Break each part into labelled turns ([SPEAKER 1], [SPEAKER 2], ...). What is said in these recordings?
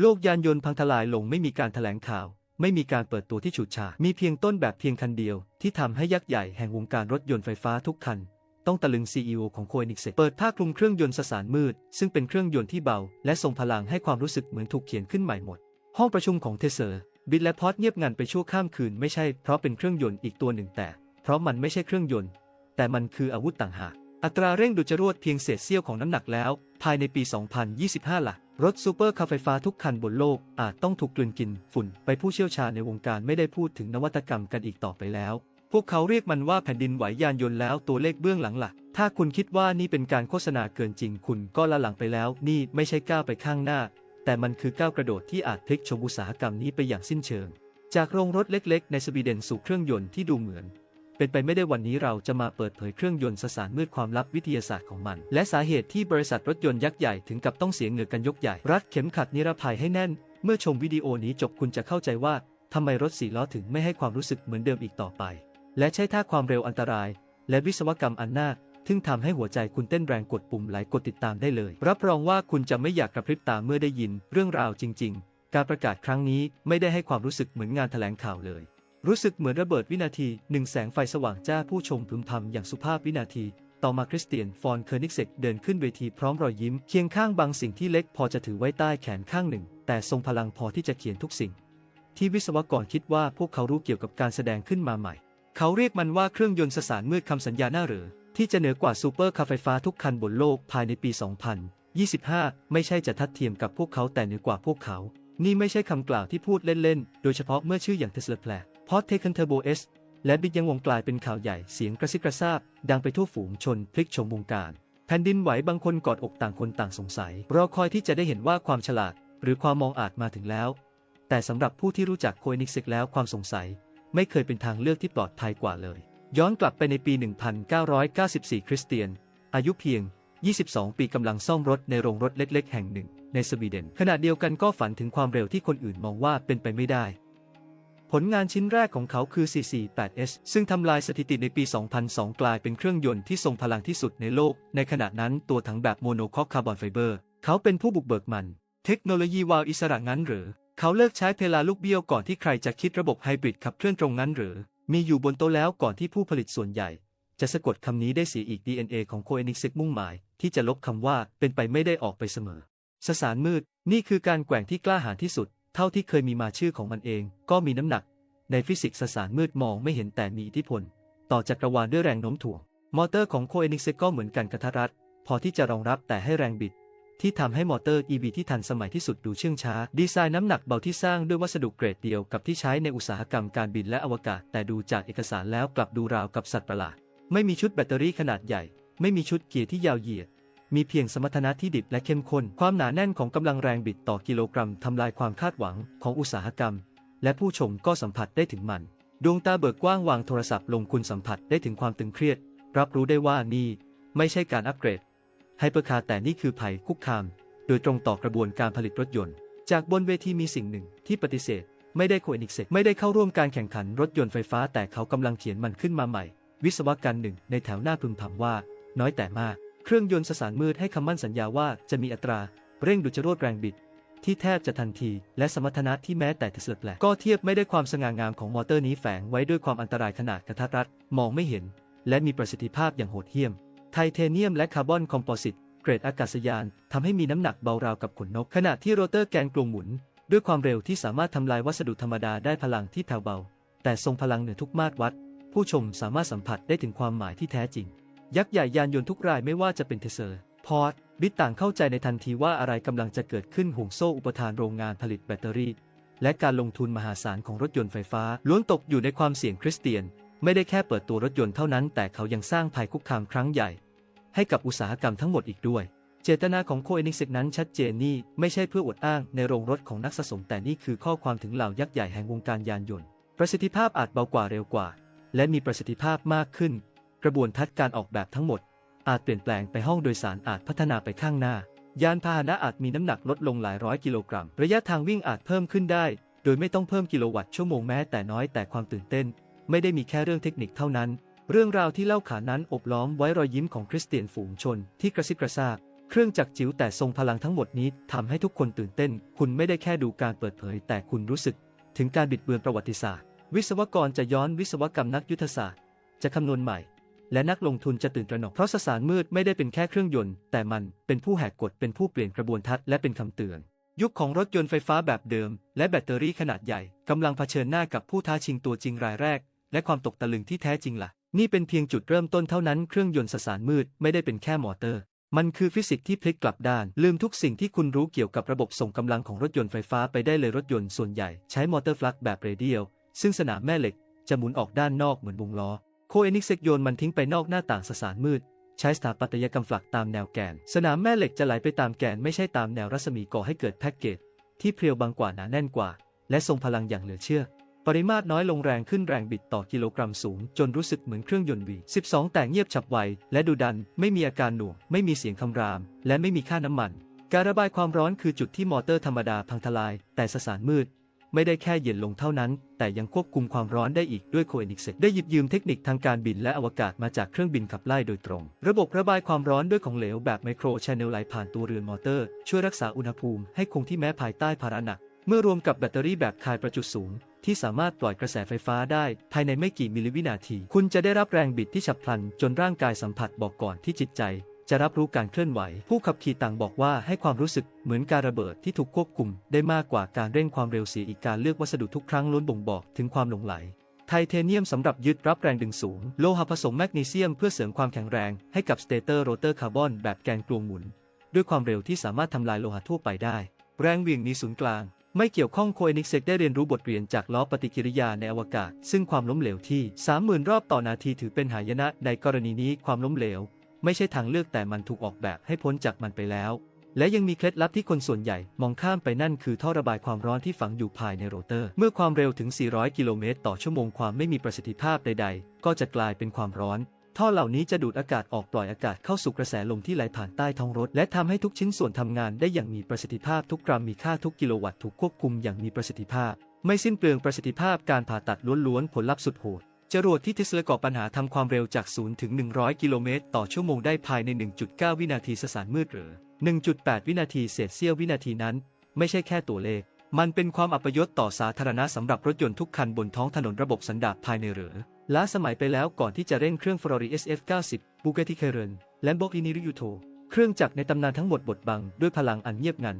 [SPEAKER 1] โลกยานยนต์พังทลายลงไม่มีการแถลงข่าว ไม่มีการเปิดตัวที่ฉูดฉาดมีเพียงต้นแบบเพียงคันเดียว ที่ทำให้ยักษ์ใหญ่แห่งวงการรถยนต์ไฟฟ้าทุกคัน ต้องตะลึง CEO ของโคเอนิกเซเปิดผ้าคลุมเครื่องยนต์สสารมืด ซึ่งเป็นเครื่องยนต์ที่เบา และทรงพลังให้ความรู้สึกเหมือนถูกเขียนขึ้นใหม่หมด ห้องประชุมของเทเซอร์บิดและพอดเงียบงันไปชั่วข้ามคืนไม่ใช่เพราะเป็นเครื่องยนต์อีกตัวหนึ่งแต่ เพราะมันไม่ใช่เครื่องยนต์ แต่มันคืออาวุธต่างหาก อัตราเร่งดูดจรวดเพียงเศษเสี้ยวของน้ำหนักแล้ว ภายในปี 2025ล่ะรถซูเปอร์คาร์ไฟฟ้าทุกคันบนโลก อาจต้องถูกกลืนกินฝุ่นไปผู้เชี่ยวชาญในวงการไม่ได้พูดถึงนวัตกรรมกันอีกต่อไปแล้ว พวกเขาเรียกมันว่าแผ่นดินไหวยานยนต์แล้วตัวเลขเบื้องหลังล่ะถ้าคุณคิดว่านี่เป็นการโฆษณาเกินจริงคุณก็ละหลังไปแล้ว นี่ไม่ใช่ก้าวไปข้างหน้า แต่มันคือก้าวกระโดดที่อาจพลิกชมอุตสาหกรรมนี้ไปอย่างสิ้นเชิง จากโรงรถเล็ก ๆ ในสวีเดนสู่เครื่องยนต์ที่ดูเหมือน เป็นไปไม่ได้วันนี้เราจะมาเปิดเผยเครื่องยนต์สสารมืดความลับวิทยาศาสตร์ของมัน และสาเหตุที่บริษัทรถยนต์ยักษ์ใหญ่ถึงกับต้องเสียเหงื่อกันยกใหญ่ รัดเข็มขัดนิรภัยให้แน่น เมื่อชมวิดีโอนี้จบคุณจะเข้าใจว่าทำไมรถสีล้อถึงไม่ให้ความรู้สึกเหมือนเดิมอีกต่อไป และใช้ท่าความเร็วอันตราย และวิศวกรรมอันน่าทึ่งทำให้หัวใจคุณเต้นแรงกดปุ่มหลายกดติดตามได้เลย รับรองว่าคุณจะไม่อยากกระพริบตาเมื่อได้ยินเรื่องราวจริง ๆ การประกาศครั้งนี้ไม่ได้ให้ความรู้สึกเหมือนงานแถลงข่าวเลย รู้สึกเหมือนระเบิดวินาทีหนึ่งแสงไฟสว่างจ้าผู้ชมพึมพำอย่างสุภาพวินาที ต่อมาคริสเตียนฟอนเคอร์นิกเซกเดินขึ้นเวทีพร้อมรอยยิ้ม เคียงข้างบางสิ่งที่เล็กพอจะถือไว้ใต้แขนข้างหนึ่ง แต่ทรงพลังพอที่จะเขียนทุกสิ่ง ที่วิศวกรคิดว่าพวกเขารู้เกี่ยวกับการแสดงขึ้นมาใหม่ เขาเรียกมันว่าเครื่องยนต์สสารมืดคำสัญญาหน้าเหรือ ที่จะเหนือกว่าซูเปอร์คาร์ไฟฟ้าทุกคันบนโลกภายในปี 2025 ไม่ใช่จะทัดเทียมกับพวกเขาแต่เหนือกว่าพวกเขา นี่ไม่ใช่คำกล่าวที่พูดเล่นๆ โดยเฉพาะเมื่อชื่ออย่างเทสลาแพลพอตเทคันเทอร์โบเอสและบิดยังวงกลายเป็นข่าวใหญ่เสียงกระซิบกระซาบ ดังไปทั่วฝูงชนพลิกชมวงการ แผ่นดินไหวบางคนกอดอกต่างคนต่างสงสัย รอคอยที่จะได้เห็นว่าความฉลาด หรือความมองอาจมาถึงแล้ว แต่สำหรับผู้ที่รู้จักโคเอนิกซ์แล้วความสงสัย ไม่เคยเป็นทางเลือกที่ปลอดภัยกว่าเลย ย้อนกลับไปในปี 1994 คริสเตียน อายุเพียง 22 ปีกำลังซ่อมรถในโรงรถเล็ก ๆ แห่งหนึ่ง ในสวีเดน ขณะเดียวกันก็ฝันถึงความเร็วที่คนอื่นมองว่าเป็นไปไม่ได้ ผลงานชิ้นแรกของเขาคือ 448S ซึ่งทำลายสถิติในปี 2002 กลายเป็นเครื่องยนต์ที่ทรงพลังที่สุดในโลก ในขณะนั้นตัวถังแบบโมโนคอกคาร์บอนไฟเบอร์ เขาเป็นผู้บุกเบิกมัน เทคโนโลยีวาวอิสระงั้นหรือ เขาเลิกใช้เพลาลูกเบี้ยวก่อนที่ใครจะคิดระบบไฮบริดขับเคลื่อนตรงนั้นหรือ มีอยู่บนโต๊ะแล้วก่อนที่ผู้ผลิตส่วนใหญ่จะสะกดคำนี้ได้เสียอีก DNA ของโคเอนิกซ์มุ่งหมาย ที่จะลบคำว่าเป็นไปไม่ได้ออกไปเสมอ สสารมืด นี่คือการแกว่งที่กล้าหาญที่สุด เท่าที่เคยมีมาชื่อของมันเอง ก็มีน้ำหนัก ในฟิสิกส์สสารมืดมองไม่เห็นแต่มีอิทธิพล ต่อจักรวาลด้วยแรงโน้มถ่วง มอเตอร์ของโคเอนิกเซก็เหมือนกันกระทัดรัดพอที่จะรองรับแต่ให้แรงบิด ที่ทำให้มอเตอร์ EV ที่ทันสมัยที่สุดดูเชื่องช้า ดีไซน์น้ำหนักเบาที่สร้างด้วยวัสดุเกรดเดียวกับที่ใช้ในอุตสาหกรรมการบินและอวกาศ แต่ดูจากเอกสารแล้วกลับดูราวกับสัตว์ประหลาด ไม่มีชุดแบตเตอรี่ขนาดใหญ่ ไม่มีชุดเกียร์ที่ยาวเหยียด มีเพียงสมรรถนะที่ดิบและเข้มข้น ความหนาแน่นของกำลังแรงบิดต่อกิโลกรัมทำลายความคาดหวังของอุตสาหกรรม และผู้ชมก็สัมผัสได้ถึงมัน ดวงตาเบิกกว้างวางโทรศัพท์ลงคุณสัมผัสได้ถึงความตึงเครียด รับรู้ได้ว่านี่ ไม่ใช่การอัปเกรดไฮเปอร์คาร์แต่นี่คือภัยคุกคาม โดยตรงต่อกระบวนการผลิตรถยนต์ จากบนเวทีมีสิ่งหนึ่งที่ปฏิเสธ ไม่ได้โคเอนิกเซกไม่ได้เข้าร่วมการแข่งขันรถยนต์ไฟฟ้าแต่เขากำลังเขียนมันขึ้นมาใหม่ วิศวกรรมหนึ่งในแถวหน้าพึมพำว่า น้อยแต่มาก เครื่องยนต์สสารมืดให้คำมั่นสัญญาว่าจะมีอัตรา เร่งดูดจรวดแรงบิด ที่แทบจะทันที และสมรรถนะที่แม้แต่เทสลาแลกก็เทียบไม่ได้ความสง่างามของมอเตอร์นี้แฝงไว้ด้วยความอันตรายขนาดกระทัดรัดมองไม่เห็น และมีประสิทธิภาพอย่างโหดเหี้ยม ไทเทเนียมและคาร์บอนคอมโพสิตเกรดอากาศยานทำให้มีน้ำหนักเบาราวกับขนนก ขณะที่โรเตอร์แกนกลวงหมุน ด้วยความเร็วที่สามารถทำลายวัสดุธรรมดาได้พลังที่แผ่วเบา แต่ทรงพลังเหนือทุกมาตรวัด ผู้ชมสามารถสัมผัสได้ถึงความหมายที่แท้จริง ยักษ์ใหญ่ยานยนต์ทุกรายไม่ว่าจะเป็นเทเซอร์ พอร์ตบิตต่างเข้าใจในทันทีว่าอะไรกำลังจะเกิดขึ้นห่วงโซ่อุปทานโรงงานผลิตแบตเตอรี่ และการลงทุนมหาศาลของรถยนต์ไฟฟ้า ล้วนตกอยู่ในความเสี่ยงคริสเตียน ไม่ได้แค่เปิดตัวรถยนต์เท่านั้น แต่เขายังสร้างภัยคุกคามครั้งใหญ่ ให้กับอุตสาหกรรมทั้งหมดอีกด้วย เจตนาของโคเอนิกซ์นั้นชัดเจนนี่ไม่ใช่เพื่ออวดอ้างในโรงรถของนักสะสมแต่นี่คือข้อความถึงเหล่ายักษ์ใหญ่แห่งวงการยานยนต์ ประสิทธิภาพอาจเบากว่าเร็วกว่า และมีประสิทธิภาพมากขึ้น กระบวนทัศน์การออกแบบทั้งหมด อาจเปลี่ยนแปลงไปห้องโดยสารอาจพัฒนาไปข้างหน้า ยานพาหนะอาจมีน้ำหนักลดลงหลายร้อยกิโลกรัม ระยะทางวิ่งอาจเพิ่มขึ้นได้ โดยไม่ต้องเพิ่มกิโลวัตต์ชั่วโมงแม้แต่น้อยแต่ความตื่นเต้น ไม่ได้มีแค่เรื่องเทคนิคเท่านั้น เรื่องราวที่เล่าขานนั้นอบล้อมไว้รอยยิ้มของคริสเตียนฝูงชน ที่กระซิบกระซาบเครื่องจักรจิ๋วแต่ทรงพลังทั้งหมดนี้ทำให้ทุกคนตื่นเต้น คุณไม่ได้แค่ดูการเปิดเผย แต่คุณรู้สึก ถึงการบิดเบือนประวัติศาสตร์ วิศวกรจะย้อนวิศวกรรมนักยุทธศาสตร์ จะคำนวณใหม่ และนักลงทุนจะตื่นตระหนกเพราะสสารมืดไม่ได้เป็นแค่เครื่องยนต์ แต่มันเป็นผู้แหกกฎเป็นผู้เปลี่ยนกระบวนทัศน์และเป็นคำเตือน ยุคของรถยนต์ไฟฟ้าแบบเดิม และแบตเตอรี่ขนาดใหญ่กำลังเผชิญหน้ากับผู้ท้าชิงตัวจริงรายแรก และความตกตะลึงที่แท้จริงล่ะ นี่เป็นเพียงจุดเริ่มต้นเท่านั้นเครื่องยนต์สสารมืดไม่ได้เป็นแค่มอเตอร์ มันคือฟิสิกส์ที่พลิกกลับด้าน ลืมทุกสิ่งที่คุณรู้เกี่ยวกับระบบส่งกำลังของรถยนต์ไฟฟ้าไปได้เลยรถยนต์ส่วนใหญ่ใช้มอเตอร์ฟลักแบบเรเดียลซึ่งสนามแม่เหล็กจะหมุนออกด้านนอกเหมือนวงล้อ เอนิกเซกโยนมันทิ้งไปนอกหน้าต่างสสารมืด ใช้สถาปัตยกรรมฟลักตามแนวแกน สนามแม่เหล็กจะไหลไปตามแกนไม่ใช่ตามแนวรัศมีก่อให้เกิดแพ็กเกจที่เพรียวบางกว่าหนาแน่นกว่า และทรงพลังอย่างเหลือเชื่อ ปริมาตรน้อยลงแรงขึ้นแรงบิดต่อกิโลกรัมสูง จนรู้สึกเหมือนเครื่องยนต์วี 12 แต่เงียบฉับไว และดูดัน ไม่มีอาการหน่วง ไม่มีเสียงคำราม และไม่มีค่าน้ำมัน การระบายความร้อนคือจุดที่มอเตอร์ธรรมดาพังทลาย แต่สสารมืด ไม่ได้แค่เย็นลงเท่านั้น แต่ยังควบคุมความร้อนได้อีกด้วยโคเอนิกเซได้หยิบยืมเทคนิคทางการบินและอวกาศมาจากเครื่องบินขับไล่โดยตรง ระบบระบายความร้อนด้วยของเหลวแบบไมโครชแนลไหลผ่านตัวเรือนมอเตอร์ ช่วยรักษาอุณหภูมิให้คงที่แม้ภายใต้ภาระหนัก เมื่อรวมกับแบตเตอรี่แบบคายประจุสูงที่สามารถปล่อยกระแสไฟฟ้าได้ภายในไม่กี่มิลลิวินาที คุณจะได้รับแรงบิดที่ฉับพลัน จนร่างกายสัมผัสบอกก่อนที่จิตใจ จะรับรู้การเคลื่อนไหว ผู้ขับขี่ต่างบอกว่าให้ความรู้สึกเหมือนการระเบิดที่ถูกควบคุม ได้มากกว่าการเร่งความเร็วเสียอีกการเลือกวัสดุทุกครั้งล้วนบ่งบอกถึงความหลงไหล ไทเทเนียมสำหรับยึดรับแรงดึงสูง โลหะผสมแมกนีเซียมเพื่อเสริมความแข็งแรงให้กับสเตเตอร์โรเตอร์คาร์บอนแบบแกนกลวงหมุน ด้วยความเร็วที่สามารถทำลายโลหะทั่วไปได้ แรงเหวี่ยงมีศูนย์กลาง ไม่เกี่ยวข้องโคเอนิกเซกได้เรียนรู้บทเรียนจากล้อปฏิกิริยาในอวกาศ ซึ่งความล้มเหลวที่ 30,000 รอบต่อนาทีถือเป็นหายนะในกรณีนี้ความล้มเหลว ไม่ใช่ทางเลือกแต่มันถูกออกแบบให้พ้นจากมันไปแล้ว และยังมีเคล็ดลับที่คนส่วนใหญ่มองข้ามไปนั่นคือท่อระบายความร้อนที่ฝังอยู่ภายในโรเตอร์ เมื่อความเร็วถึง 400 กิโลเมตรต่อชั่วโมงความไม่มีประสิทธิภาพใด ๆ ก็จะกลายเป็นความร้อนท่อเหล่านี้จะดูดอากาศออกปล่อยอากาศเข้าสู่กระแสลมที่ไหลผ่านใต้ท้องรถ และทำให้ทุกชิ้นส่วนทำงานได้อย่างมีประสิทธิภาพทุกกรัมมีค่าทุกกิโลวัตต์ถูกควบคุมอย่างมีประสิทธิภาพ ไม่สิ้นเปลืองประสิทธิภาพการผ่าตัดล้วนๆผลลัพธ์สุดโหด จรวดที่เทสลาก่อปัญหาทำความเร็วจาก 0 ถึง 100 กิโลเมตร ต่อชั่วโมงได้ภายใน 1.9 วินาทีสสารมืดหรือ 1.8 วินาทีเศษเสี้ยววินาทีนั้น ไม่ใช่แค่ตัวเลข มันเป็นความอัปยศต่อสาธารณะสำหรับรถยนต์ทุกคันบนท้องถนนระบบสันดาปภายในเรือล้าสมัยไปแล้วก่อนที่จะเร่งเครื่อง Ferrari SF90 Bugatti Chiron Lamborghini Ryuto เครื่องจักรในตำนานทั้งหมดบดบังด้วยพลังอันเงียบงัน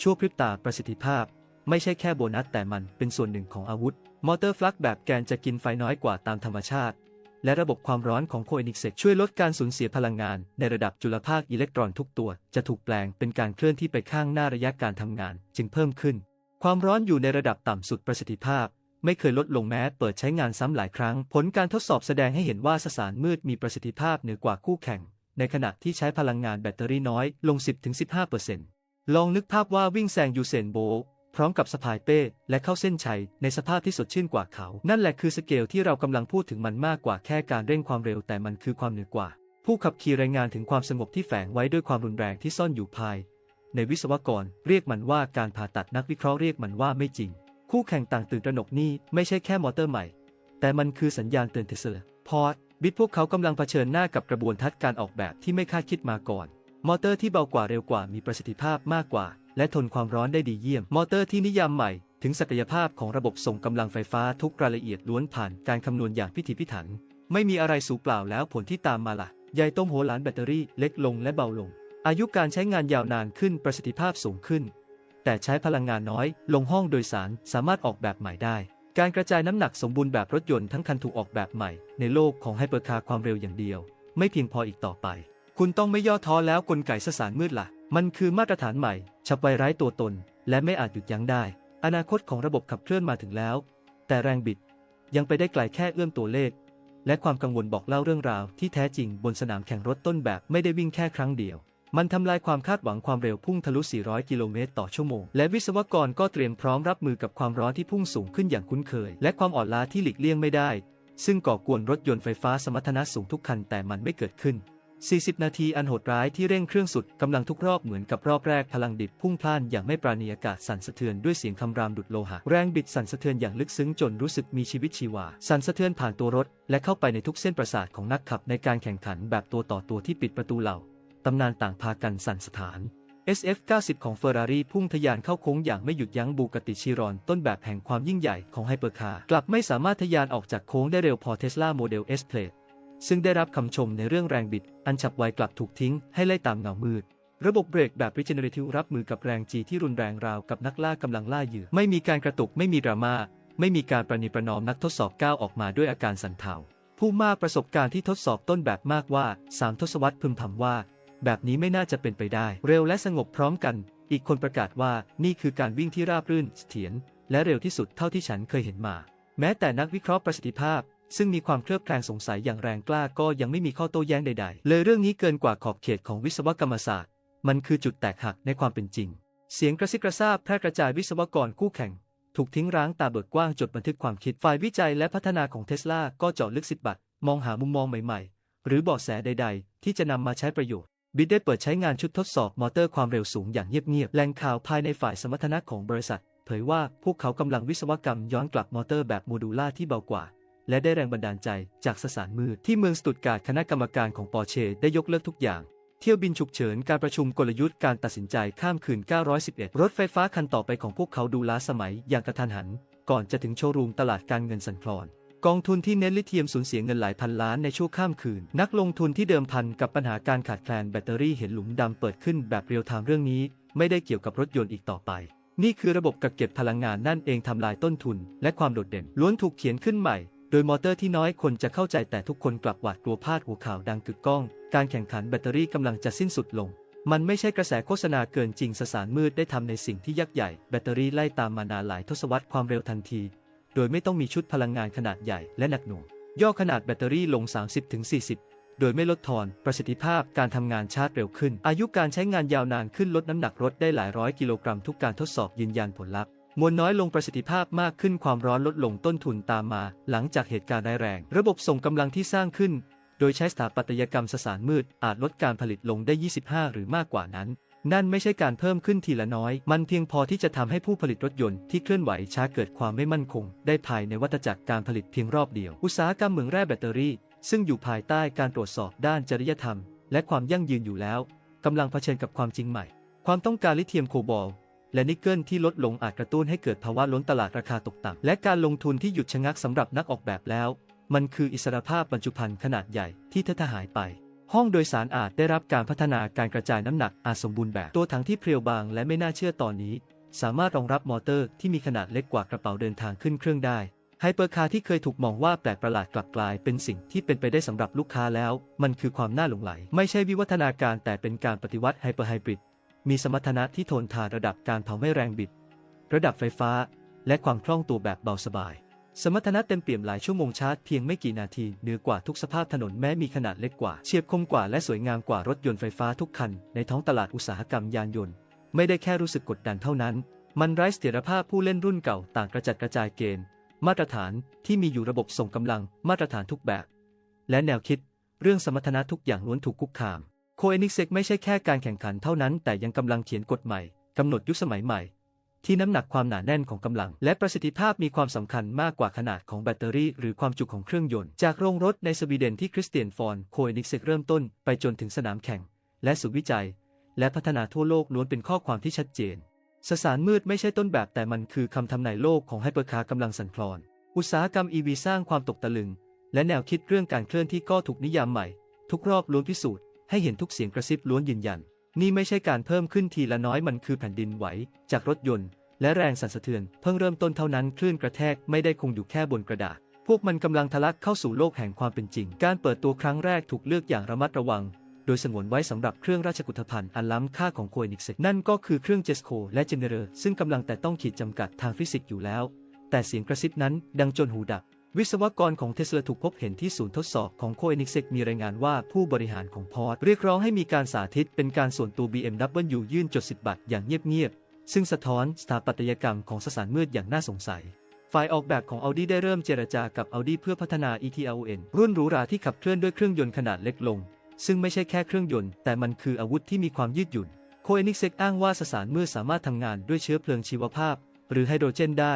[SPEAKER 1] ชั่วพริบตาประสิทธิภาพ ไม่ใช่แค่โบนัสแต่มันเป็นส่วนหนึ่งของอาวุธ มอเตอร์ฟลักแบบแกนจะกินไฟน้อยกว่าตามธรรมชาติ และระบบความร้อนของโคเอนิกเซกช่วยลดการสูญเสียพลังงาน ในระดับจุลภาคอิเล็กตรอนทุกตัว จะถูกแปลงเป็นการเคลื่อนที่ไปข้างหน้าระยะการทำงาน จึงเพิ่มขึ้น ความร้อนอยู่ในระดับต่ำสุดประสิทธิภาพ ไม่เคยลดลงแม้เปิดใช้งานซ้ำหลายครั้ง ผลการทดสอบแสดงให้เห็นว่าสสารมืดมีประสิทธิภาพเหนือกว่าคู่แข่ง ในขณะที่ใช้พลังงานแบตเตอรี่น้อยลง 10-15%ลองนึกภาพว่าวิ่งแซงยูเซนโบ พร้อมกับสะพายเป้ และเข้าเส้นชัย ในสภาพที่สดชื่นกว่าเขา นั่นแหละคือสเกลที่เรากำลังพูดถึงมันมากกว่าแค่การเร่งความเร็วแต่มันคือความเหนือกว่า ผู้ขับขี่รายงานถึงความสงบที่แฝงไว้ด้วยความรุนแรงที่ซ่อนอยู่ภาย ในวิศวกรเรียกมันว่าการผ่าตัดนักวิเคราะห์เรียกมันว่าไม่จริง คู่แข่งต่างตื่นตระหนกนี่ไม่ใช่แค่มอเตอร์ใหม่ แต่มันคือสัญญาณเตือนเทสลาพอร์ตบิดพวกเขากำลังเผชิญหน้ากับกระบวนทัศน์การออกแบบที่ไม่คาดคิดมาก่อน มอเตอร์ที่เบากว่าเร็วกว่ามีประสิทธิภาพมากกว่า และทนความร้อนได้ดีเยี่ยม มอเตอร์ที่นิยามใหม่ถึงศักยภาพของระบบส่งกำลังไฟฟ้าทุกรายละเอียดล้วนผ่านการคำนวณอย่างพิถีพิถัน ไม่มีอะไรสูญเปล่าแล้วผลที่ตามมาล่ะ ใยต้มโหฬารแบตเตอรี่เล็กลงและเบาลง อายุการใช้งานยาวนานขึ้นประสิทธิภาพสูงขึ้น แต่ใช้พลังงานน้อย ลงห้องโดยสารสามารถออกแบบใหม่ได้ การกระจายน้ำหนักสมบูรณ์แบบรถยนต์ทั้งคันถูกออกแบบใหม่ ในโลกของไฮเปอร์คาร์ความเร็วอย่างเดียว ไม่เพียงพออีกต่อไป คุณต้องไม่ย่อท้อแล้วกลไกสสารมืดละ่ะ มันคือมาตรฐานใหม่ ฉับไวร้ายตัวตน และไม่อาจหยุดยั้งได้ อนาคตของระบบขับเคลื่อนมาถึงแล้ว แต่แรงบิดยังไปได้ไกลแค่เอื้อมตัวเลข และความกังวลบอกเล่าเรื่องราวที่แท้จริงบนสนามแข่งรถต้นแบบไม่ได้วิ่งแค่ครั้งเดียว มันทำลายความคาดหวังความเร็วพุ่งทะลุ 400 กิโลเมตรต่อชั่วโมง และวิศวกรก็เตรียมพร้อมรับมือกับความร้อนที่พุ่งสูงขึ้นอย่างคุ้นเคย และความอ่อนล้าที่หลีกเลี่ยงไม่ได้ ซึ่งก่อกวนรถยนต์ไฟฟ้าสมรรถนะสูงทุกคันแต่มันไม่เกิดขึ้น 40 นาทีอันโหดร้ายที่เร่งเครื่องสุดกำลังทุกรอบเหมือนกับรอบแรกพลังดิบพุ่งพล่านอย่างไม่ปราณีอากาศสั่นสะเทือนด้วยเสียงคำรามดุดโลหะแรงบิดสั่นสะเทือนอย่างลึกซึ้งจนรู้สึกมีชีวิตชีวา สั่นสะเทือนผ่านตัวรถ และเข้าไปในทุกเส้นประสาทของนักขับในการแข่งขันแบบตัวต่อตัวที่ปิดประตูเหล่าตำนานต่างพากันสั่นสถาน SF90 ของเฟอร์รารี่พุ่งทะยานเข้าโค้งอย่างไม่หยุดยั้งบูกติชิรอนต้นแบบแห่งความยิ่งใหญ่ของไฮเปอร์คาร์กลับไม่สามารถทะยานออกจากโค้งได้เร็วพอเทสลาโมเดล S Plate ซึ่งได้รับคำชมในเรื่องแรงบิด อันฉับไวกลับถูกทิ้งให้ไล่ตามเงามืด ระบบเบรกแบบ regenerative รับมือกับแรงจีที่รุนแรงราวกับนักล่ากำลังล่าเหยื่อ ไม่มีการกระตุกไม่มีดราม่าไม่มีการประนีประนอมนักทดสอบก้าวออกมาด้วยอาการสั่นเทาผู้มากประสบการณ์ที่ทดสอบต้นแบบมากว่าสามทศวรรษพึมพำว่า แบบนี้ไม่น่าจะเป็นไปได้ เร็วและสงบพร้อมกัน อีกคนประกาศว่านี่คือการวิ่งที่ราบรื่นเสถียรและเร็วที่สุดเท่าที่ฉันเคยเห็นมา แม้แต่นักวิเคราะห์ประสิทธิภาพ ซึ่งมีความเคลือบแคลงสงสัยอย่างแรงกล้าก็ยังไม่มีข้อโต้แย้งใดๆ เลยเรื่องนี้เกินกว่าขอบเขตของวิศวกรรมศาสตร์ มันคือจุดแตกหักในความเป็นจริง เสียงกระซิบกระซาบแพร่กระจายวิศวกรคู่แข่ง ถูกทิ้งร้างตาเบิกกว้างจดบันทึกความคิดฝ่ายวิจัยและพัฒนาของเทสลาก็เจาะลึกสิบบัตรมองหามุมมองใหม่ๆ หรือเบาะแสใด ๆ ที่จะนำมาใช้ประโยชน์บิดได้เปิดใช้งานชุดทดสอบมอเตอร์ความเร็วสูงอย่างเงียบๆแหล่งข่าวภายในฝ่ายสมรรถนะของบริษัท เผยว่าพวกเขากำลังวิศวกรรมย้อนกลับมอเตอร์แบบโมดูล่าที่เบากว่า และได้แรงบันดาลใจจากสสารมืดที่เมืองสตุตการ์ดคณะกรรมการของปอร์เช่ได้ยกเลิกทุกอย่างเที่ยวบินฉุกเฉินการประชุมกลยุทธ์การตัดสินใจข้ามคืน 911 รถไฟฟ้าคันต่อไปของพวกเขาดูล้าสมัยอย่างกระทันหัน ก่อนจะถึงโชว์รูมตลาดการเงินสันคลอน กองทุนที่เน้นลิเธียมสูญเสียเงินหลายพันล้านในช่วงข้ามคืน นักลงทุนที่เดิมพันกับปัญหาการขาดแคลนแบตเตอรี่เห็นหลุมดำเปิดขึ้นแบบเรียลไทม์เรื่องนี้ ไม่ได้เกี่ยวกับรถยนต์อีกต่อไป นี่คือระบบกักเก็บพลังงานนั่นเองทำลายต้นทุน และความโดดเด่นล้วนถูกเขียนขึ้นใหม่ โดยมอเตอร์ที่น้อยคนจะเข้าใจแต่ทุกคนกลับหวาดกลัวพลาดหัวข่าวดังกึกก้อง การแข่งขันแบตเตอรี่กำลังจะสิ้นสุดลง มันไม่ใช่กระแสโฆษณาเกินจริงสสารมืดได้ทำในสิ่งที่ยักษ์ใหญ่ แบตเตอรี่ไล่ตามมานานหลายทศวรรษความเร็วทันที โดยไม่ต้องมีชุดพลังงานขนาดใหญ่และหนักหน่วง ย่อขนาดแบตเตอรี่ลง 30-40 โดยไม่ลดทอน ประสิทธิภาพการทำงานชาร์จเร็วขึ้น อายุการใช้งานยาวนานขึ้นลดน้ำหนักรถได้หลายร้อยกิโลกรัมทุกการทดสอบยืนยันผลลัพธ์ มวลน้อยลงประสิทธิภาพมากขึ้นความร้อนลดลงต้นทุนตามมา หลังจากเหตุการณ์ร้ายแรง ระบบส่งกำลังที่สร้างขึ้น โดยใช้สถาปัตยกรรมสสารมืด อาจลดการผลิตลงได้ 25 หรือมากกว่านั้น นั่นไม่ใช่การเพิ่มขึ้นทีละน้อย มันเพียงพอที่จะทำให้ผู้ผลิตรถยนต์ที่เคลื่อนไหวช้าเกิดความไม่มั่นคง ได้ภายในวัฏจักรการผลิตเพียงรอบเดียว อุตสาหกรรมเหมืองแร่แบตเตอรี่ ซึ่งอยู่ภายใต้การตรวจสอบด้านจริยธรรม และความยั่งยืนอยู่แล้วกำลังเผชิญกับความจริงใหม่ ความต้องการลิเธียมโคบอล และนิกเกิลที่ลดลงอาจกระตุ้นให้เกิดภาวะล้นตลาดราคาตกต่ำและการลงทุนที่หยุดชะงักสำหรับนักออกแบบแล้ว มันคืออิสรภาพบรรจุภัณฑ์ขนาดใหญ่ที่ทะหายไป ห้องโดยสารอาจได้รับการพัฒนาการกระจายน้ำหนักอาจสมบูรณ์แบบตัวถังที่เพรียวบางและไม่น่าเชื่อตอนนี้ สามารถรองรับมอเตอร์ที่มีขนาดเล็กกว่ากระเป๋าเดินทางขึ้นเครื่องได้ไฮเปอร์คาร์ที่เคยถูกมองว่าแปลกประหลาดกลับกลายเป็นสิ่งที่เป็นไปได้สำหรับลูกค้าแล้ว มันคือความน่าหลงไหล ไม่ใช่วิวัฒนาการแต่เป็นการปฏิวัติไฮเปอร์ไฮบริด มีสมรรถนะที่ทนทานระดับการเผาไม่แรงบิด ระดับไฟฟ้า และความคล่องตัวแบบเบาสบาย สมรรถนะเต็มเปี่ยมหลายชั่วโมงชาร์จเพียงไม่กี่นาทีเหนือกว่าทุกสภาพถนนแม้มีขนาดเล็กกว่า เฉียบคมกว่าและสวยงามกว่ารถยนต์ไฟฟ้าทุกคัน ในท้องตลาดอุตสาหกรรมยานยนต์ ไม่ได้แค่รู้สึกกดดันเท่านั้น มันไร้เสถียรภาพผู้เล่นรุ่นเก่าต่างกระจัดกระจายเกณฑ์มาตรฐานที่มีอยู่ระบบส่งกำลังมาตรฐานทุกแบบ และแนวคิด เรื่องสมรรถนะทุกอย่างล้วนถูกคุกคาม โคเอนิกเซกไม่ใช่แค่การแข่งขันเท่านั้น แต่ยังกำลังเขียนกฎใหม่กำหนดยุคสมัยใหม่ ที่น้ำหนักความหนาแน่นของกำลัง และประสิทธิภาพมีความสำคัญมากกว่าขนาดของแบตเตอรี่หรือความจุของเครื่องยนต์ จากโรงรถในสวีเดนที่คริสเตียนฟอนโคเอนิกเซกเริ่มต้นไปจนถึงสนามแข่ง และศูนย์วิจัย และพัฒนาทั่วโลกล้วนเป็นข้อความที่ชัดเจน สสารมืดไม่ใช่ต้นแบบแต่มันคือคำทำนายโลกของไฮเปอร์คาร์กำลังสั่นคลอน อุตสาหกรรม EV สร้างความตกตะลึง และแนวคิดเรื่องการเคลื่อนที่ก็ถูกนิยามใหม่ ทุกรอบล้วนพิสูจน์ ให้เห็นทุกเสียงกระซิบล้วนยืนยัน นี่ไม่ใช่การเพิ่มขึ้นทีละน้อยมันคือแผ่นดินไหว จากรถยนต์ และแรงสั่นสะเทือนเพิ่งเริ่มต้นเท่านั้นคลื่นกระแทกไม่ได้คงอยู่แค่บนกระดาษพวกมันกำลังทะลักเข้าสู่โลกแห่งความเป็นจริง การเปิดตัวครั้งแรกถูกเลือกอย่างระมัดระวัง โดยสงวนไว้สำหรับเครื่องราชกุฏภัณฑ์อันล้ำค่าของโคเอนิกเซนั่นก็คือเครื่องเจสโคและเจเนเรอร์ซึ่งกำลังแต่ต้องขีดจำกัดทางฟิสิกส์อยู่แล้ว แต่เสียงกระซิบนั้นดังจนหูดับ วิศวกรของเทสลาถูกพบเห็นที่ศูนย์ทดสอบของโคเอนิกเซกมีรายงานว่าผู้บริหารของพอร์ตเรียกร้องให้มีการสาธิตเป็นการส่วนตัว BMW ยื่นจดสิทธิบัตรอย่างเงียบๆ ซึ่งสะท้อนสถาปัตยกรรมของสสารมืดอย่างน่าสงสัย ฝ่ายออกแบบของ Audi ได้เริ่มเจรจากับ Audi เพื่อพัฒนา e-tron รุ่นหรูหราที่ขับเคลื่อนด้วยเครื่องยนต์ขนาดเล็กลง ซึ่งไม่ใช่แค่เครื่องยนต์แต่มันคืออาวุธที่มีความยืดหยุ่นโคเอนิกเซกอ้างว่าสสารมืดสามารถทำงานด้วยเชื้อเพลิงชีวภาพ หรือไฮโดรเจนได้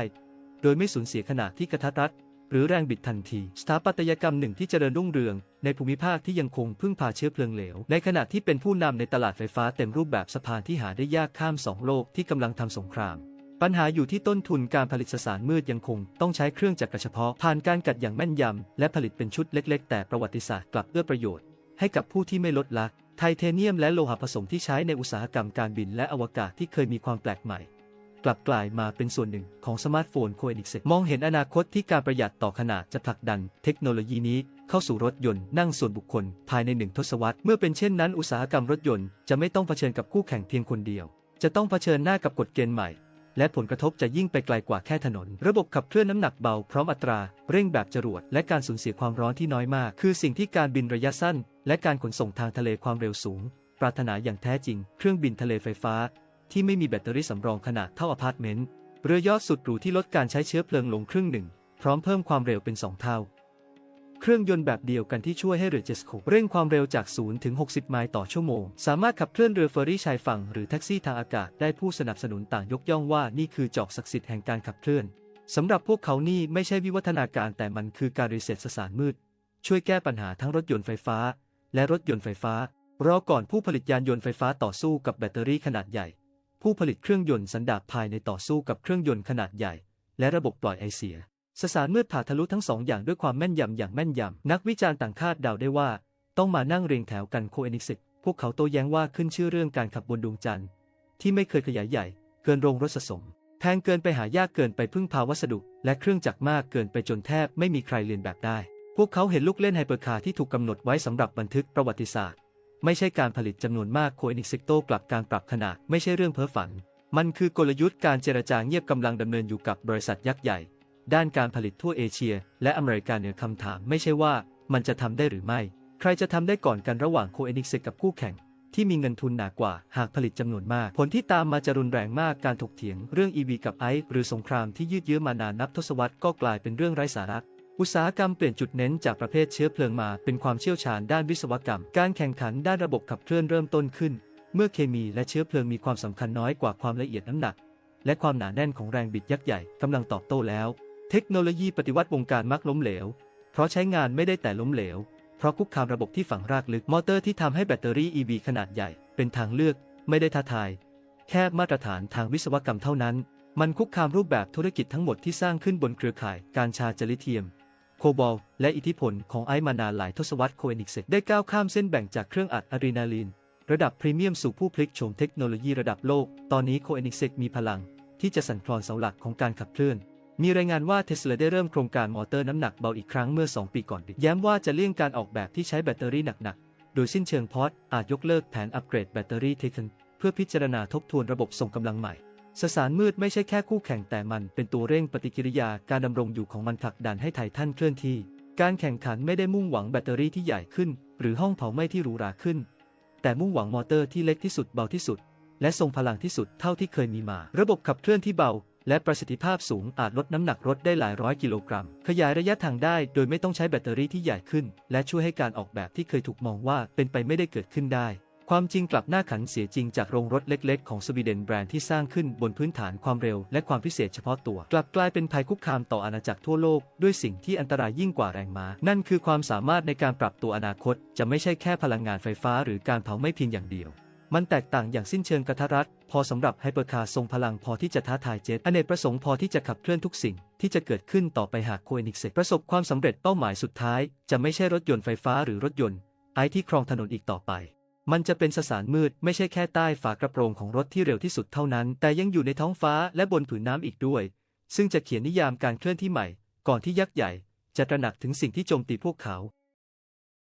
[SPEAKER 1] โดยไม่สูญเสียขนาดที่กระทัดรัด หรือแรงบิดทันที สถาปัตยกรรมหนึ่งที่เจริญรุ่งเรือง ในภูมิภาคที่ยังคงพึ่งพาเชื้อเพลิงเหลว ในขณะที่เป็นผู้นำในตลาดไฟฟ้าเต็มรูปแบบสะพานที่หาได้ยากข้ามสองโลกที่กำลังทำสงครามปัญหาอยู่ที่ต้นทุนการผลิตสสารมืดยังคง ต้องใช้เครื่องจักรเฉพาะ ผ่านการกัดอย่างแม่นยำ และผลิตเป็นชุดเล็ก ๆ แต่ประวัติศาสตร์กลับเอื้อประโยชน์ ให้กับผู้ที่ไม่ลดละไทเทเนียมและโลหะผสมที่ใช้ในอุตสาหกรรมการบินและอวกาศที่เคยมีความแปลกใหม่ กลับกลายมาเป็นส่วนหนึ่งของสมาร์ทโฟนโคเอนิกเซมองเห็นอนาคตที่การประหยัดต่อขนาดจะผลักดันเทคโนโลยีนี้เข้าสู่รถยนต์นั่งส่วนบุคคลภายในหนึ่งทศวรรษ เมื่อเป็นเช่นนั้นอุตสาหกรรมรถยนต์จะไม่ต้องเผชิญกับคู่แข่งเพียงคนเดียว จะต้องเผชิญหน้ากับกฎเกณฑ์ใหม่ และผลกระทบจะยิ่งไปไกลกว่าแค่ถนน ระบบขับเคลื่อนน้ำหนักเบาพร้อมอัตรา เร่งแบบจรวด และการสูญเสียความร้อนที่น้อยมาก คือสิ่งที่การบินระยะสั้น และการขนส่งทางทะเลความเร็วสูง ปรารถนาอย่างแท้จริง เครื่องบินทะเลไฟฟ้า ที่ไม่มีแบตเตอรี่สำรองขนาดเท่าอพาร์ตเมนต์เรือยอชต์สุดหรูที่ลดการใช้เชื้อเพลิงลงครึ่งหนึ่ง พร้อมเพิ่มความเร็วเป็น 2 เท่า เครื่องยนต์แบบเดียวกันที่ช่วยให้เรือเจสโคเร่งความเร็วจาก 0 ถึง 60 ไมล์ต่อชั่วโมง สามารถขับเคลื่อนเรือเฟอร์รี่ชายฝั่งหรือแท็กซี่ทางอากาศได้ผู้สนับสนุนต่างยกย่องว่านี่คือจอกศักดิ์สิทธิ์แห่งการขับเคลื่อนสำหรับพวกเขานี่ไม่ใช่วิวัฒนาการแต่มันคือการรีเซ็ตสสารมืด ช่วยแก้ปัญหาทั้งรถยนต์ไฟฟ้า และรถยนต์ไฟฟ้ารอก่อนผู้ผลิตยานยนต์ไฟฟ้าต่อสู้กับแบตเตอรี่ขนาดใหญ่ ผู้ผลิตเครื่องยนต์สันดาปภายในต่อสู้กับเครื่องยนต์ขนาดใหญ่ และระบบปล่อยไอเสีย สสารเมืดผ่าทะลุทั้งสองอย่างด้วยความแม่นยำอย่างแม่นยำ นักวิจารณ์ต่างคาดเดาได้ว่า ต้องมานั่งเรียงแถวกันโคเอนิกซิกพวกเขาโต้แย้งว่าขึ้นชื่อเรื่องการขับบนดวงจันทร์ที่ไม่เคยขยายใหญ่ เกินโรงรถสะสม แพงเกินไปหายากเกินไปพึ่งพาวัสดุ และเครื่องจักรมากเกินไปจนแทบไม่มีใครเรียนแบบได้ พวกเขาเห็นลูกเล่นไฮเปอร์คาร์ที่ถูกกำหนดไว้สำหรับบันทึกประวัติศาสตร์ ไม่ใช่การผลิตจำนวนมากโคเอนิกซิโตกลับการปรับขนาดไม่ใช่เรื่องเพ้อฝัน มันคือกลยุทธ์การเจรจาเงียบกำลังดำเนินอยู่กับบริษัทยักษ์ใหญ่ ด้านการผลิตทั่วเอเชีย และอเมริกาเหนือคำถามไม่ใช่ว่ามันจะทำได้หรือไม่ ใครจะทำได้ก่อนกันระหว่างโคเอนิกซิกกับคู่แข่ง ที่มีเงินทุนหนากว่าหากผลิตจำนวนมาก ผลที่ตามมาจะรุนแรงมากการถกเถียงเรื่อง EV กับไอซ์หรือสงครามที่ยืดเยื้อมานานนับทศวรรษก็กลายเป็นเรื่องไร้สาระ อุตสาหกรรมเปลี่ยนจุดเน้นจากประเภทเชื้อเพลิงมาเป็นความเชี่ยวชาญด้านวิศวกรรม การแข่งขันด้านระบบขับเคลื่อนเริ่มต้นขึ้น เมื่อเคมีและเชื้อเพลิงมีความสำคัญน้อยกว่าความละเอียดน้ำหนัก และความหนาแน่นของแรงบิดยักษ์ใหญ่กำลังตอบโต้แล้ว เทคโนโลยีปฏิวัติวงการมักล้มเหลว เพราะใช้งานไม่ได้แต่ล้มเหลว เพราะคุกคามระบบที่ฝังรากลึกมอเตอร์ที่ทำให้แบตเตอรี่ EV ขนาดใหญ่ เป็นทางเลือกไม่ได้ท้าทาย แค่มาตรฐานทางวิศวกรรมเท่านั้นมันคุกคามรูปแบบธุรกิจทั้งหมดที่สร้างขึ้นบนเครือข่ายการชาจลิเทียม คบอลและอิทธิพลของไอซ์มานานหลายทศวรรษโคเอนิกเซกได้ก้าวข้ามเส้นแบ่งจากเครื่องอัดอะดรีนาลีน ระดับพรีเมียมสู่ผู้พลิกโฉมเทคโนโลยีระดับโลก ตอนนี้โคเอนิกเซกมีพลัง ที่จะสั่นคลอนเสาหลักของการขับเคลื่อน มีรายงานว่าเทสลาได้เริ่มโครงการมอเตอร์น้ำหนักเบาอีกครั้งเมื่อ 2 ปีก่อนย้ำว่าจะเลี่ยงการออกแบบที่ใช้แบตเตอรี่หนักๆ โดยสิ้นเชิงพอดอาจยกเลิกแผนอัปเกรดแบตเตอรี่เทคนเพื่อพิจารณาทบทวนระบบส่งกำลังใหม่ สสารมืดไม่ใช่แค่คู่แข่งแต่มันเป็นตัวเร่งปฏิกิริยาการดำรงอยู่ของมันผลักดันให้ไททันเคลื่อนที่ การแข่งขันไม่ได้มุ่งหวังแบตเตอรี่ที่ใหญ่ขึ้น หรือห้องเผาไหม้ที่หรูหราขึ้น แต่มุ่งหวังมอเตอร์ที่เล็กที่สุดเบาที่สุด และทรงพลังที่สุดเท่าที่เคยมีมา ระบบขับเคลื่อนที่เบา และประสิทธิภาพสูงอาจลดน้ำหนักรถได้หลายร้อยกิโลกรัม ขยายระยะทางได้โดยไม่ต้องใช้แบตเตอรี่ที่ใหญ่ขึ้น และช่วยให้การออกแบบที่เคยถูกมองว่าเป็นไปไม่ได้เกิดขึ้นได้ ความจริงกลับหน้าขันเสียจริงจากโรงรถเล็กๆ ของสวีเดนแบรนด์ที่สร้างขึ้นบนพื้นฐานความเร็วและความพิเศษเฉพาะตัว กลับกลายเป็นภัยคุกคามต่ออาณาจักรทั่วโลก ด้วยสิ่งที่อันตรายยิ่งกว่าแรงม้า นั่นคือความสามารถในการปรับตัวอนาคต จะไม่ใช่แค่พลังงานไฟฟ้าหรือการเผาไม่เพียงอย่างเดียว มันแตกต่างอย่างสิ้นเชิงกระทัดรัดพอสำหรับไฮเปอร์คาร์ทรงพลังพอที่จะท้าทายเจ็ตอเนกประสงค์พอที่จะขับเคลื่อนทุกสิ่งที่จะเกิดขึ้นต่อไปหากโคเอนิกเซประสบความสำเร็จเป้าหมายสุดท้าย จะไม่ใช่รถยนต์ไฟฟ้าหรือรถยนต์ไอที่ครองถนนอีกต่อไป มันจะเป็นสสารมืดไม่ใช่แค่ใต้ฝากระโปรงของรถที่เร็วที่สุดเท่านั้น แต่ยังอยู่ในท้องฟ้าและบนผืนน้ำอีกด้วย ซึ่งจะเขียนนิยามการเคลื่อนที่ใหม่ ก่อนที่ยักษ์ใหญ่ จะตระหนักถึงสิ่งที่โจมตีพวกเขา